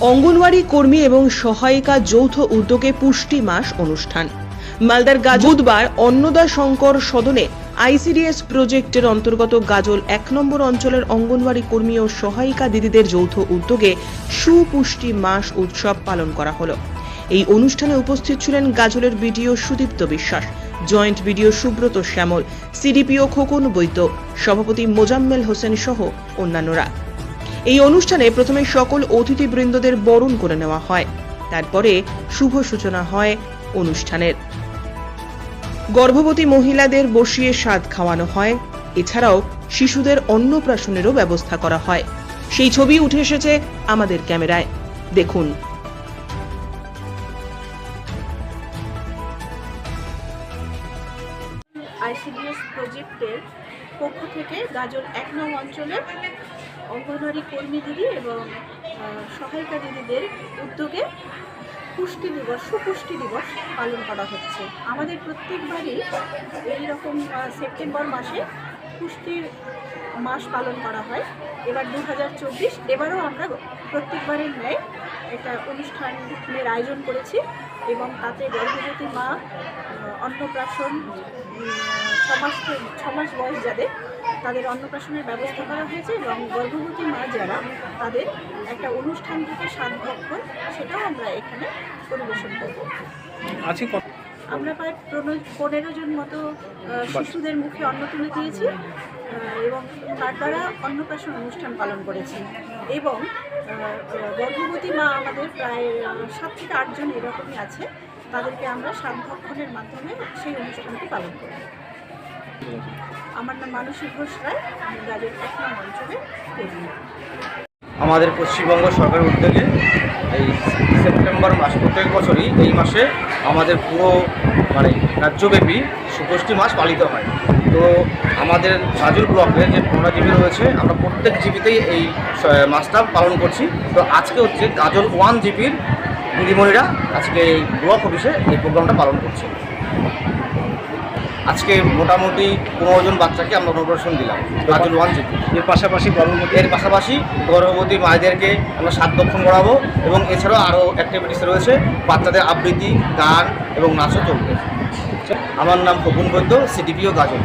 অঙ্গনওয়াড়ি কর্মী এবং সহায়িকা যৌথ উদ্যোগে পুষ্টি মাস অনুষ্ঠান। মালদার গাজ বুধবার অন্নদা শঙ্কর সদনে আইসিডিএস প্রজেক্টের অন্তর্গত গাজল এক নম্বর অঞ্চলের অঙ্গনওয়াড়ি কর্মী ও সহায়িকা দিদিদের যৌথ উদ্যোগে সুপুষ্টি মাস উৎসব পালন করা হলো। এই অনুষ্ঠানে উপস্থিত ছিলেন গাজলের BDO Sudipta Biswas, joint BDO Subrata Shyamal, CDPO Khokon Baidya, সভাপতি মোজাম্মেল হোসেন সহ অন্যান্যরা। এই অনুষ্ঠানে প্রথমে সকল অতিথিবৃন্দদের বরণ করে নেওয়া হয়। তারপরে শুভ সূচনা হয় অনুষ্ঠানের। গর্ভবতী মহিলাদের বসিয়ে স্বাদ খাওয়ানো হয়। এছাড়াও শিশুদের অন্নপ্রাশনেরও ব্যবস্থা করা হয়। সেই ছবি উঠে এসেছে আমাদের ক্যামেরায়। দেখুন। আইসিডিএস প্রজেক্টের পক্ষ থেকে গাজল এক নং অঞ্চলে অঙ্গনওয়াড়ি কর্মী দিদি এবং সহায়িকা দিদিদের উদ্যোগে পুষ্টি দিবস, সুপুষ্টি দিবস পালন করা হচ্ছে। আমাদের প্রত্যেকবারই এইরকম সেপ্টেম্বর মাসে পুষ্টির মাস পালন করা হয়। এবার দু হাজার চব্বিশ, এবারও আমরা প্রত্যেকবারের ন্যায় একটা অনুষ্ঠানের আয়োজন করেছি এবং তাতে গর্ভবতী মা অন্নপ্রাশন ছমাস ছমাস বয়স যাদের, তাদের অন্নপ্রাশনের ব্যবস্থা করা হয়েছে এবং গর্ভবতী মা যারা, তাদের একটা অনুষ্ঠান থেকে সাত ভক্ষণ, সেটাও আমরা এখানে পরিবেশন করব। আজকে আমরা প্রায় পনেরো- জন মতো শিশুদের মুখে অন্ন তুলে দিয়েছি এবং তার দ্বারা অন্নপ্রাশন অনুষ্ঠান পালন করেছি। এবং গর্ভবতী মা আমাদের প্রায় সাত থেকে আটজন এরকমই আছে। তাদেরকে আমরা সাত ভক্ষণের মাধ্যমে সেই অনুষ্ঠানটি পালন করি। আমার নাম মানসী ঘোষ রায়, আমি গাজর এক নং অঞ্চলে আমাদের পশ্চিমবঙ্গ সরকারের উদ্যোগে এই সেপ্টেম্বর মাস, প্রত্যেক বছরই এই মাসে আমাদের পুরো মানে রাজ্যব্যাপী সুপুষ্টি মাস পালিত হয়। তো আমাদের গাজল ব্লকে যে পনেরো জিবি রয়েছে, আমরা প্রত্যেক জিবিতেই এই মাসটা পালন করছি। তো আজকে হচ্ছে গাজল ওয়ান জিবির দিদিমণিরা আজকে এই ব্লক অফিসে এই প্রোগ্রামটা পালন করছে। আজকে মোটামুটি পনেরো জন বাচ্চাকে আমরা অন্নপ্রাশন দিলাম গাজল ওয়ানের পাশাপাশি গর্ভবতী এর পাশাপাশি গর্ভবতী মায়েদেরকে আমরা সাত দক্ষণ করাবো এবং এছাড়াও আরও অ্যাক্টিভিটিস রয়েছে বাচ্চাদের আবৃত্তি গান এবং নাচও চলবে। আমার নাম খোকন বৈদ্য সিডিপিও গাজন